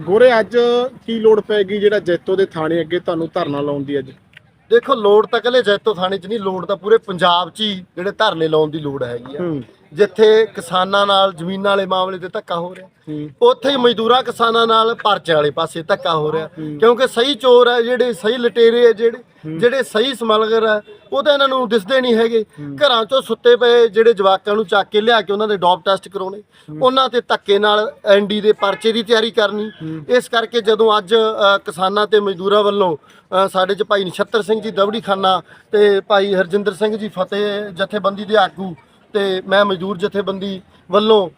ਗੋਰੇ ਅੱਜ ਕੀ ਲੋੜ ਪੈਗੀ ਜਿਹੜਾ ਜੈਤੋ ਦੇ ਥਾਣੇ ਅੱਗੇ ਤੁਹਾਨੂੰ ਧਰਨਾ ਲਾਉਣ ਦੀ ਅੱਜ? ਦੇਖੋ ਲੋੜ ਤਾਂ ਕੱਲੇ ਜੈਤੋ ਥਾਣੇ 'ਚ ਨਹੀਂ ਲੋੜ ਤਾਂ ਪੂਰੇ ਪੰਜਾਬ 'ਚ ਹੀ ਜਿਹੜੇ ਧਰਨੇ ਲਾਉਣ ਦੀ ਲੋੜ ਹੈਗੀ ਆ। ਜਿੱਥੇ ਕਿਸਾਨਾਂ ਨਾਲ ਜ਼ਮੀਨਾਂ ਵਾਲੇ ਮਾਮਲੇ ਤੇ ਧੱਕਾ ਹੋ ਰਿਹਾ। ਉੱਥੇ ਹੀ ਮਜ਼ਦੂਰਾਂ ਕਿਸਾਨਾਂ ਨਾਲ ਪਰਚੇ ਵਾਲੇ ਪਾਸੇ ਧੱਕਾ ਹੋ ਰਿਹਾ। ਕਿਉਂਕਿ ਸਹੀ ਚੋਰ ਹੈ ਜਿਹੜੇ ਸਹੀ ਲਟੇਰੇ ਹੈ ਜਿਹੜੇ ਜਿਹੜੇ ਸਹੀ ਸਮਗਲਰ ਹੈ ਉਹ ਤਾਂ ਇਹਨਾਂ ਨੂੰ ਦਿਸਦੇ ਨਹੀਂ ਹੈਗੇ। ਘਰਾਂ 'ਚੋਂ ਸੁੱਤੇ ਪਏ ਜਿਹੜੇ ਜਵਾਕਾਂ ਨੂੰ ਚੱਕ ਕੇ ਲਿਆ ਕੇ ਉਹਨਾਂ ਦੇ ਡੋਪ ਟੈਸਟ ਕਰਾਉਣੇ। ਉਹਨਾਂ ਤੇ ਧੱਕੇ ਨਾਲ ਐਨਡੀ ਦੇ ਪਰਚੇ ਦੀ ਤਿਆਰੀ ਕਰਨੀ। ਇਸ ਕਰਕੇ ਜਦੋਂ ਅੱਜ ਕਿਸਾਨਾਂ ਤੇ ਮਜ਼ਦੂਰਾਂ ਵੱਲੋਂ ਸਾਡੇ 'ਚ ਭਾਈ ਨਛੱਤਰ ਸਿੰਘ ਜੀ ਦਵੜੀ ਖਾਨਾ ਤੇ ਭਾਈ ਹਰਜਿੰਦਰ ਸਿੰਘ ਜੀ ਫਤਿਹ ਜਥੇਬੰਦੀ ਦੇ ਆਗੂ ਤੇ ਮੈਂ ਮਜ਼ਦੂਰ ਜਥੇਬੰਦੀ ਵੱਲੋਂ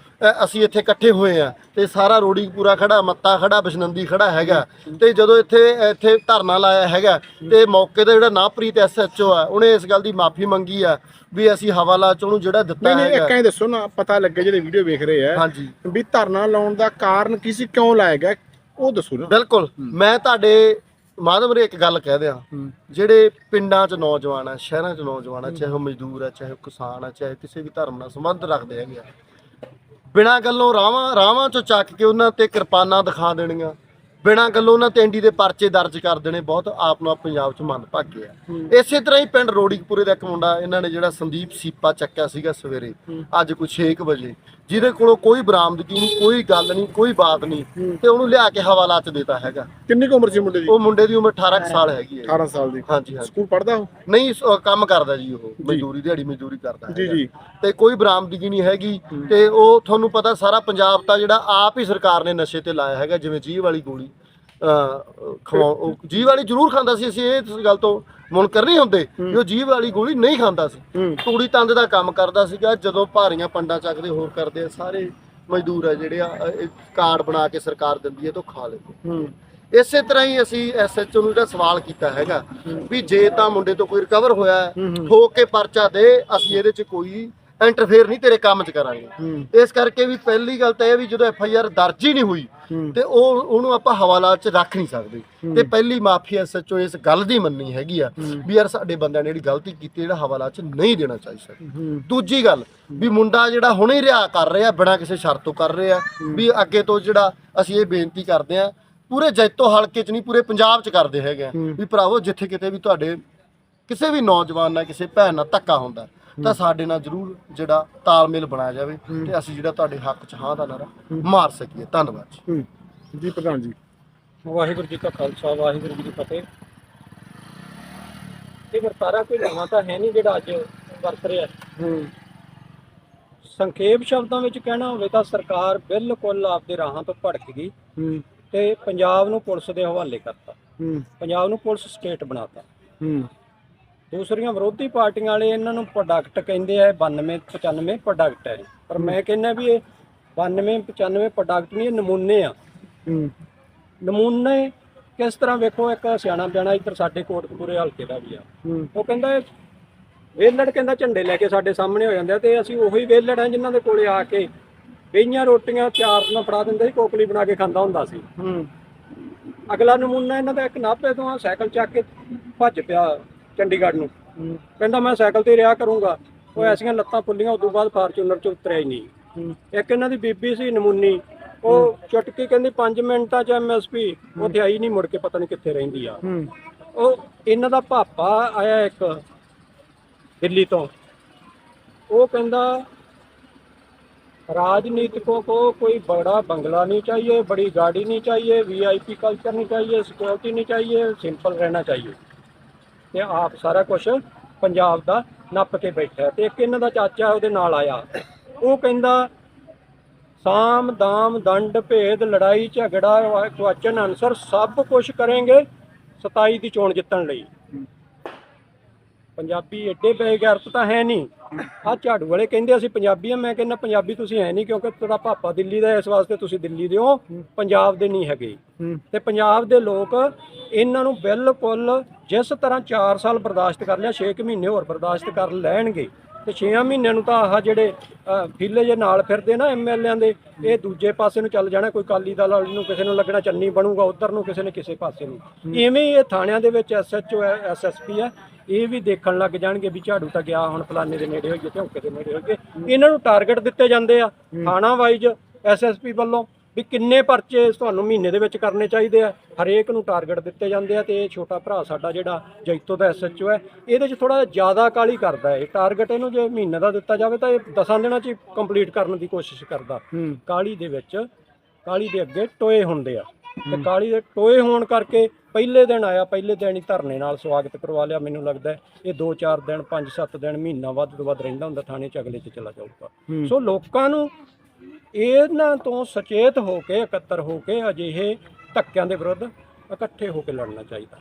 ਅਸੀਂ ਇੱਥੇ ਇਕੱਠੇ ਹੋਏ ਆ ਤੇ ਸਾਰਾ ਰੋੜੀ ਪੂਰਾ ਖੜਾ ਮੱਤਾ ਖੜਾ ਬਿਸ਼ਨੰਦੀ ਖੜਾ ਹੈਗਾ। ਤੇ ਜਦੋਂ ਇੱਥੇ ਇੱਥੇ ਧਰਨਾ ਲਾਇਆ ਹੈਗਾ ਤੇ ਮੌਕੇ ਤੇ ਜਿਹੜਾ ਨਾਪ੍ਰੀਤ ਐਸਐਚਓ ਆ ਉਹਨੇ ਇਸ ਗੱਲ ਦੀ ਮਾਫੀ ਮੰਗੀ ਆ ਵੀ ਅਸੀਂ ਹਵਾਲਾ ਚ ਉਹਨੂੰ ਜਿਹੜਾ ਦਿੱਤਾ ਨਹੀਂ ਨਹੀਂ ਇੱਕ ਹੈਗਾ ਐਂ ਦੱਸੋ ਨਾ ਪਤਾ ਲੱਗੇ ਜਿਹੜੇ ਵੀਡੀਓ ਵੇਖ ਰਹੇ ਆ ਹਾਂਜੀ। ਵੀ ਧਰਨਾ ਲਾਉਣ ਦਾ ਕਾਰਨ ਕੀ ਸੀ ਕਿਉਂ ਲਾਇਆ ਗਿਆ? ਉਹ ਦੱਸੋ ਨਾ। ਬਿਲਕੁਲ। ਮੈਂ ਤੁਹਾਡੇ ਮਾਧਵ ਰੇ ਇੱਕ ਗੱਲ ਕਹਿ ਦਿਆਂ। ਜਿਹੜੇ ਪਿੰਡਾਂ 'ਚ ਨੌਜਵਾਨ ਆ ਸ਼ਹਿਰਾਂ 'ਚ ਨੌਜਵਾਨ ਆ ਚਾਹੇ ਉਹ ਮਜ਼ਦੂਰ ਆ ਚਾਹੇ ਉਹ ਕਿਸਾਨ ਆ ਚਾਹੇ ਕਿਸੇ ਵੀ ਧਰਮ ਨਾਲ ਸੰਬੰਧ ਰੱਖਦੇ ਹੈਗੇ ਆ। ਬਿਨਾਂ ਗੱਲੋਂ ਰਾਵਾਂ ਰਾਵਾਂ 'ਚੋਂ ਚੱਕ ਕੇ ਉਹਨਾਂ ਤੇ ਕਿਰਪਾਨਾਂ ਦਿਖਾ ਦੇਣੀਆਂ। ਬਿਨਾਂ ਗੱਲੋਂ ਉਹਨਾਂ ਤੇ ਐਂਡੀ ਦੇ ਪਰਚੇ ਦਰਜ ਕਰ ਦੇਣੇ ਬਹੁਤ ਆਪ ਨੂੰ ਆਪ ਪੰਜਾਬ 'ਚ ਮੰਨ ਭਾਗੇ ਆ ਇਸੇ ਤਰ੍ਹਾਂ ਹੀ ਪਿੰਡ ਰੋੜੀਕਪੁਰੇ ਦਾ ਇੱਕ ਮੁੰਡਾ ਇਹਨਾਂ ਨੇ ਜਿਹੜਾ ਸੰਦੀਪ ਸੀਪਾ ਚੱਕਿਆ ਸੀਗਾ ਸਵੇਰੇ ਅੱਜ ਕੋਈ 6 ਵਜੇ ਜਿਹਦੇ ਕੋਲੋਂ ਕੋਈ ਬਰਾਮਦਗੀ ਨਹੀਂ ਕੋਈ ਗੱਲ ਨਹੀਂ ਕੋਈ ਬਾਤ ਨਹੀਂ ਤੇ ਉਹਨੂੰ ਲਿਆ ਕੇ ਹਵਾਲਾ 'ਚ ਦਿੱਤਾ ਹੈਗਾ। ਕਿੰਨੀ ਕੁ ਉਮਰ ਸੀ ਮੁੰਡੇ ਦੀ? ਉਹ ਮੁੰਡੇ ਦੀ ਉਮਰ 18 ਕੁ ਸਾਲ ਹੈਗੀ ਹੈ। 18 ਸਾਲ ਦੀ। ਹਾਂਜੀ ਹਾਂਜੀ। ਸਕੂਲ ਪੜਦਾ ਉਹ? ਨਹੀਂ ਕੰਮ ਕਰਦਾ ਜੀ ਉਹ ਮਜ਼ਦੂਰੀ ਦਿਹਾੜੀ ਮਜ਼ਦੂਰੀ ਕਰਦਾ ਜੀ ਹੈਗਾ। ਜੀ। ਤੇ ਕੋਈ ਬਰਾਮਦਗੀ ਨਹੀਂ ਹੈਗੀ ਤੇ ਉਹ ਤੁਹਾਨੂੰ ਪਤਾ ਸਾਰਾ ਪੰਜਾਬ ਤਾਂ ਜਿਹੜਾ ਆਪ ਹੀ ਸਰਕਾਰ ਨੇ ਨਸ਼ੇ ਤੇ ਲਾਇਆ ਹੈਗਾ ਜਿਵੇਂ ਜੀਵ ਵਾਲੀ ਗੋਲੀ ਅ ਖਵਾ ਉਹ ਜੀਵ ਵਾਲੀ ਜ਼ਰੂਰ ਖਾਂਦਾ ਸੀ ਅਸੀਂ ਇਹ ਗੱਲ ਤੋਂ ਮੁਨਕਰ ਨਹੀਂ ਹੁੰਦੇ ਕਿ ਉਹ ਜੀਵ ਵਾਲੀ ਗੋਲੀ ਨਹੀਂ ਖਾਂਦਾ ਸੀ। ਤੂੜੀ ਤੰਦ ਦਾ ਕੰਮ ਕਰਦਾ ਸੀਗਾ ਜਦੋਂ ਭਾਰੀਆਂ ਪੰਡਾਂ ਚੱਕਦੇ ਹੋਰ ਕਰਦੇ ਆ ਸਾਰੇ ਮਜ਼ਦੂਰ ਆ ਜਿਹੜੇ ਆ ਇਹ ਕਾਰਡ ਬਣਾ ਕੇ ਸਰਕਾਰ ਦਿੰਦੀ ਹੈ ਤਾਂ ਖਾ ਲੈਂਦੇ ਇਸੇ ਤਰ੍ਹਾਂ ਹੀ ਅਸੀਂ ਐਸਐਚਓ ਨੂੰ ਜਿਹੜਾ ਸਵਾਲ ਕੀਤਾ ਹੈਗਾ ਵੀ ਜੇ ਤਾਂ ਮੁੰਡੇ ਤੋਂ ਕੋਈ ਰਿਕਵਰ ਹੋਇਆ ਹੈ। ਠੋਕ ਕੇ ਪਰਚਾ ਦੇ ਅਸੀਂ ਇਹਦੇ 'ਚ ਕੋਈ ਇੰਟਰਫੇਅਰ ਨਹੀਂ ਤੇਰੇ ਕੰਮ 'ਚ ਕਰਾਂਗੇ। ਇਸ ਕਰਕੇ ਵੀ ਪਹਿਲੀ ਗੱਲ ਤਾਂ ਇਹ ਵੀ ਜਦੋਂ ਐਫ ਆਈ ਆਰ ਦਰਜ ਹੀ ਨਹੀਂ ਹੋਈ ਤੇ ਉਹ ਉਹਨੂੰ ਆਪਾਂ ਹਵਾਲਾ 'ਚ ਰੱਖ ਨਹੀਂ ਸਕਦੇ। ਤੇ ਪਹਿਲੀ ਮਾਫੀ ਐਸਐਚਓ ਇਸ ਗੱਲ ਦੀ ਮੰਨੀ ਹੈਗੀ ਆ ਵੀ ਯਾਰ ਸਾਡੇ ਬੰਦਿਆਂ ਨੇ ਜਿਹੜੀ ਗਲਤੀ ਕੀਤੀ ਜਿਹੜਾ ਹਵਾਲਾ 'ਚ ਨਹੀਂ ਦੇਣਾ ਚਾਹੀਦਾ ਦੂਜੀ ਗੱਲ ਵੀ ਮੁੰਡਾ ਜਿਹੜਾ ਹੁਣੇ ਰਿਹਾ ਕਰ ਰਿਹਾ ਬਿਨਾਂ ਕਿਸੇ ਸ਼ਰਤ ਤੋਂ ਕਰ ਰਿਹਾ ਵੀ ਅੱਗੇ ਤੋਂ ਜਿਹੜਾ ਅਸੀਂ ਇਹ ਬੇਨਤੀ ਕਰਦੇ ਆ ਪੂਰੇ ਜੈਤੋ ਹਲਕੇ 'ਚ ਨਹੀਂ ਪੂਰੇ ਪੰਜਾਬ 'ਚ ਕਰਦੇ ਹੈਗੇ ਆ। ਵੀ ਭਰਾਵੋ ਜਿੱਥੇ ਕਿਤੇ ਵੀ ਤੁਹਾਡੇ ਕਿਸੇ ਵੀ ਨੌਜਵਾਨ ਨਾਲ ਕਿਸੇ ਭੈਣ ਨਾਲ ਧੱਕਾ ਹੁੰਦਾ ਤਾਂ ਸਾਡੇ ਨਾਲ ਜ਼ਰੂਰ ਜਿਹੜਾ ਤਾਲਮੇਲ ਬਣਾਇਆ ਜਾਵੇ ਤੇ ਅਸੀਂ ਜਿਹੜਾ ਤੁਹਾਡੇ ਹੱਕ 'ਚ ਹਾਂ ਦਾ ਨਾਰਾ ਮਾਰ ਸਕੀਏ। ਧੰਨਵਾਦ ਜੀ। ਜੀ ਪ੍ਰਧਾਨ ਜੀ। ਵਾਹਿਗੁਰੂ ਜੀ ਕਾ ਖਾਲਸਾ ਵਾਹਿਗੁਰੂ ਜੀ ਕੀ ਫਤਿਹ। ਇਹ ਵਰਤਾਰਾ ਕੋਈ ਨਵਾਂ ਤਾਂ ਹੈ ਨਹੀਂ ਜਿਹੜਾ ਅੱਜ ਵਰਤ ਰਿਹਾ। ਹੂੰ। ਸੰਖੇਪ ਸ਼ਬਦਾਂ ਵਿੱਚ ਕਹਿਣਾ ਹੋਵੇ ਤਾਂ ਸਰਕਾਰ ਬਿਲਕੁਲ ਆਪਦੇ ਰਾਹਾਂ ਤੋਂ ਭੜਕ ਗਈ ਹੂੰ। ਤੇ ਪੰਜਾਬ ਨੂੰ ਪੁਲਿਸ ਦੇ ਹਵਾਲੇ ਕਰਤਾ। ਹੂੰ। ਪੰਜਾਬ ਨੂੰ ਪੁਲਿਸ ਸਟੇਟ ਬਣਾਤਾ। ਹੂੰ। ਦੂਸਰੀਆਂ ਵਿਰੋਧੀ ਪਾਰਟੀਆਂ ਵਾਲੇ ਇਹਨਾਂ ਨੂੰ ਪ੍ਰੋਡਕਟ ਕਹਿੰਦੇ ਆ 92 95 ਪ੍ਰੋਡਕਟ ਹੈ ਪਰ ਮੈਂ ਕਹਿੰਦਾ ਵੀ ਇਹ 92 95 ਪ੍ਰੋਡਕਟ ਨਹੀਂ ਇਹ ਨਮੂਨੇ ਆ। ਨਮੂਨੇ ਕਿਸ ਤਰ੍ਹਾਂ ਵੇਖੋ ਇੱਕ ਸਿਆਣਾ ਬਿਆਣਾ ਇੱਧਰ ਸਾਡੇ ਕੋਟਕਪੂਰੇ ਹਲਕੇ ਦਾ ਵੀ ਆ। ਉਹ ਕਹਿੰਦਾ ਇਹ ਵੇਲੜ ਕਹਿੰਦਾ ਝੰਡੇ ਲੈ ਕੇ ਸਾਡੇ ਸਾਹਮਣੇ ਹੋ ਜਾਂਦੇ ਆ ਤੇ ਅਸੀਂ ਉਹੀ ਵੇਲੜ ਆ ਜਿਨ੍ਹਾਂ ਦੇ ਕੋਲੇ ਆ ਕੇ ਬਈਆਂ ਰੋਟੀਆਂ ਚਾਰ ਨਾਲ ਫੜਾ ਦਿੰਦੇ ਸੀ ਕੋਕਲੀ ਬਣਾ ਕੇ ਖਾਂਦਾ ਹੁੰਦਾ ਸੀ। ਹੂੰ। ਅਗਲਾ ਨਮੂਨਾ ਇਹਨਾਂ ਦਾ ਇੱਕ ਨਾਭੇ ਤੋਂ ਆ ਸਾਈਕਲ ਚੱਕ ਕੇ ਭੱਜ ਪਿਆ। ਚੰਡੀਗੜ੍ਹ ਨੂੰ ਹੂੰ ਕਹਿੰਦਾ ਮੈਂ ਸਾਈਕਲ ਤੇ ਰਿਹਾ ਕਰੂੰਗਾ ਉਹ ਐਸੀਆਂ ਲੱਤਾਂ ਫੁੱਲੀਆਂ ਉਦੋਂ ਬਾਅਦ ਫਾਰਚੂਨਰ ਚ ਉਤਰਿਆ ਹੀ ਨਹੀਂ ਹੂੰ ਇੱਕ ਇਹਨਾਂ ਦੀ ਬੀਬੀ ਸੀ ਨਮੂਨੀ ਉਹ ਚੁਟਕੀ ਕਹਿੰਦੀ 5 ਮਿੰਟਾਂ ਚ ਐਮਐਸਪੀ ਉੱਥੇ ਆਈ ਨਹੀਂ ਮੁੜ ਕੇ ਪਤਾ ਨਹੀਂ ਕਿੱਥੇ ਰਹਿੰਦੀ ਆ ਹੂੰ ਉਹ ਇਹਨਾਂ ਦਾ ਪਾਪਾ ਆਇਆ ਇੱਕ ਦਿੱਲੀ ਤੋਂ ਉਹ ਕਹਿੰਦਾ राजनीतिकों को कोई बड़ा बंगला नहीं चाहिए बड़ी गाड़ी नहीं चाहिए वीआईपी कल्चर नहीं चाहिए सिक्योरिटी नहीं चाहिए सिंपल रहना चाहिए ਤੇ ਆਪ ਸਾਰਾ ਕੁਝ ਪੰਜਾਬ ਦਾ ਨੱਪ ਕੇ ਬੈਠਾ ਤੇ ਇੱਕ ਇਹਨਾਂ ਦਾ ਚਾਚਾ ਉਹਦੇ ਨਾਲ ਆਇਆ। ਉਹ ਕਹਿੰਦਾ ਸਾਮ ਦਾਮ ਦੰਡ ਭੇਦ ਲੜਾਈ ਝਗੜਾ ਕੁਐਸਚਨ ਆਨਸਰ ਸਭ ਕੁਝ ਕਰਾਂਗੇ 27 ਦੀ ਚੋਣ ਜਿੱਤਣ ਲਈ। ਪੰਜਾਬੀ ਏਡੇ ਬੇਗੈਰਤ ਤਾਂ ਹੈ ਨਹੀਂ। ਆ ਝਾੜੂ ਵਾਲੇ ਕਹਿੰਦੇ ਅਸੀਂ ਪੰਜਾਬੀ ਆ ਮੈਂ ਕਹਿੰਦਾ ਪੰਜਾਬੀ ਤੁਸੀਂ ਹੈ ਨਹੀਂ ਕਿਉਂਕਿ ਤੁਹਾਡਾ ਪਾਪਾ ਦਿੱਲੀ ਦਾ ਇਸ ਵਾਸਤੇ ਤੁਸੀਂ ਦਿੱਲੀ ਦੇ ਹੋ। ਪੰਜਾਬ ਦੇ ਨਹੀਂ ਹੈਗੇ। ਤੇ ਪੰਜਾਬ ਦੇ ਲੋਕ ਇਹਨਾਂ ਨੂੰ ਬਿਲਕੁਲ ਜਿਸ ਤਰ੍ਹਾਂ 4 ਸਾਲ ਬਰਦਾਸ਼ਤ ਕਰ ਲਿਆ 6 ਮਹੀਨੇ ਹੋਰ ਬਰਦਾਸ਼ਤ ਕਰ ਲੈਣਗੇ। ਤੇ 6 ਮਹੀਨਿਆਂ ਨੂੰ ਤਾਂ ਆਹ ਜਿਹੜੇ ਫਿੱਲੇ ਜੇ ਨਾਲ ਫਿਰਦੇ ਨਾ ਐਮਐਲਏਆਂ ਦੇ ਇਹ ਦੂਜੇ ਪਾਸੇ ਨੂੰ ਚੱਲ ਜਾਣਾ ਕੋਈ ਕਾਲੀ ਦਲ ਵਾਲੇ ਨੂੰ ਕਿਸੇ ਨੂੰ ਲੱਗਣਾ ਚੰਨੀ ਬਣੂਗਾ ਉਧਰ ਨੂੰ ਕਿਸੇ ਨੇ ਕਿਸੇ ਪਾਸੇ ਨੂੰ। ਇਵੇਂ ਇਹ ਥਾਣਿਆਂ ਦੇ ਵਿੱਚ ਐਸਐਚਓ ਐਸਐਸਪੀ ਹੈ ਇਹ ਵੀ ਦੇਖਣ ਲੱਗ ਜਾਣਗੇ ਵੀ ਝਾੜੂ ਤਾਂ ਗਿਆ ਹੁਣ ਫਲਾਣੇ ਦੇ ਨੇੜੇ ਹੋਈਏ ਝੌਂਕੇ ਦੇ ਨੇੜੇ ਹੋਈਏ। ਇਹਨਾਂ ਨੂੰ ਟਾਰਗੇਟ ਦਿੱਤੇ ਜਾਂਦੇ ਆ ਥਾਣਾ ਵਾਈਜ਼ ਐਸਐਸਪੀ ਵੱਲੋਂ। ਵੀ ਕਿੰਨੇ ਪਰਚੇ ਤੁਹਾਨੂੰ ਮਹੀਨੇ ਦੇ ਵਿੱਚ ਕਰਨੇ ਚਾਹੀਦੇ ਆ? ਹਰੇਕ ਨੂੰ ਟਾਰਗੇਟ ਦਿੱਤੇ ਜਾਂਦੇ ਆ ਤੇ ਇਹ ਛੋਟਾ ਭਰਾ ਸਾਡਾ ਜਿਹੜਾ ਜੈਤੋ ਦਾ ਐਸਐਚਓ ਹੈ ਇਹਦੇ 'ਚ ਥੋੜਾ ਜ਼ਿਆਦਾ ਕਾਲੀ ਕਰਦਾ ਹੈ। ਟਾਰਗੇਟ ਇਹਨੂੰ ਜੇ ਮਹੀਨੇ ਦਾ ਦਿੱਤਾ ਜਾਵੇ ਤਾਂ ਇਹ ਦਸਾਂ ਦਿਨਾਂ 'ਚ ਕੰਪਲੀਟ ਕਰਨ ਦੀ ਕੋਸ਼ਿਸ਼ ਕਰਦਾ। ਕਾਲੀ ਦੇ ਵਿੱਚ ਕਾਲੀ ਦੇ ਅੱਗੇ ਟੋਏ ਹੁੰਦੇ ਆ। ਤੇ ਕਾਲੀ ਦੇ ਟੋਏ ਹੋਣ ਕਰਕੇ ਪਹਿਲੇ ਦਿਨ ਆਇਆ ਪਹਿਲੇ ਦਿਨ ਹੀ ਧਰਨੇ ਨਾਲ ਸਵਾਗਤ ਕਰਵਾ ਲਿਆ ਮੈਨੂੰ ਲੱਗਦਾ ਇਹ 2-4 ਦਿਨ 5-7 ਦਿਨ ਮਹੀਨਾ ਵੱਧ ਤੋਂ ਵੱਧ ਰਹਿੰਦਾ ਹੁੰਦਾ ਥਾਣੇ ਚ ਅਗਲੇ ਚ ਚਲਾ ਜਾਊਗਾ। ਸੋ ਲੋਕਾਂ ਨੂੰ ਇਹਨਾਂ ਤੋਂ ਸੁਚੇਤ ਹੋ ਕੇ, ਇਕੱਤਰ ਹੋ ਕੇ ਅਜਿਹੇ ਧੱਕਿਆਂ ਦੇ ਵਿਰੁੱਧ ਇਕੱਠੇ ਹੋ ਕੇ ਲੜਨਾ ਚਾਹੀਦਾ।